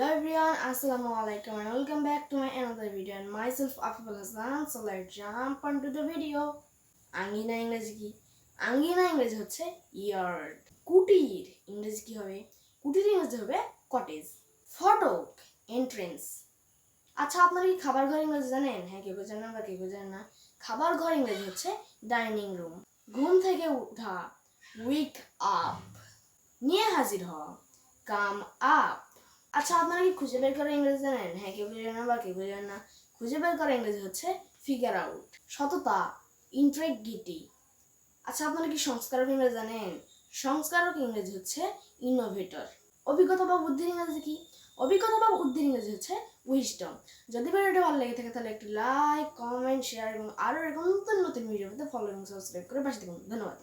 Hello everyone, Assalamu alaikum and welcome back to my another video and myself Afiful Hassan. So let's jump onto the video. আঙ্গিনা ইংরেজি কি আঙ্গিনা ইংরেজি হচ্ছে yard কুটির ইংরেজি কি হবে? কুটির ইংরেজি হবে কটেজ ফটক এন্ট্রেন্স আচ্ছা আপনারা কি খাবার ঘর ইংরেজি জানেন? হ্যাঁ কেউ জানেন বা কেউ জানেন না। খাবার ঘর ইংরেজি হচ্ছে ডাইনিং রুম ঘুম থেকে উঠা উইক আপ নিয়ে হাজির হওয়া কাম আপ আচ্ছা আপনারা কি খুঁজে বের করা ইংরেজি জানেন? হ্যাঁ কেউ কেউ না বা কেউ কেউ জানেন না। খুঁজে বের করা ইংরেজি হচ্ছে ফিগার আউট সততা ইন্ট্রেগিটি আচ্ছা আপনারা কি সংস্কারক ইংরেজি জানেন? সংস্কারক ইংরেজি হচ্ছে ইনোভেটর অভিজ্ঞতা বা বুদ্ধির ইংরেজি কি? অভিজ্ঞতা বা বুদ্ধির ইংরেজি হচ্ছে উইস্টম যদি ভিডিওটা ভালো লেগে থাকে, তাহলে একটি লাইক কমেন্ট শেয়ার এবং আরও এরকম নতুন নতুন ভিডিও পেতে ফলো এবং সাবস্ক্রাইব করে পাশে থাকুন। ধন্যবাদ।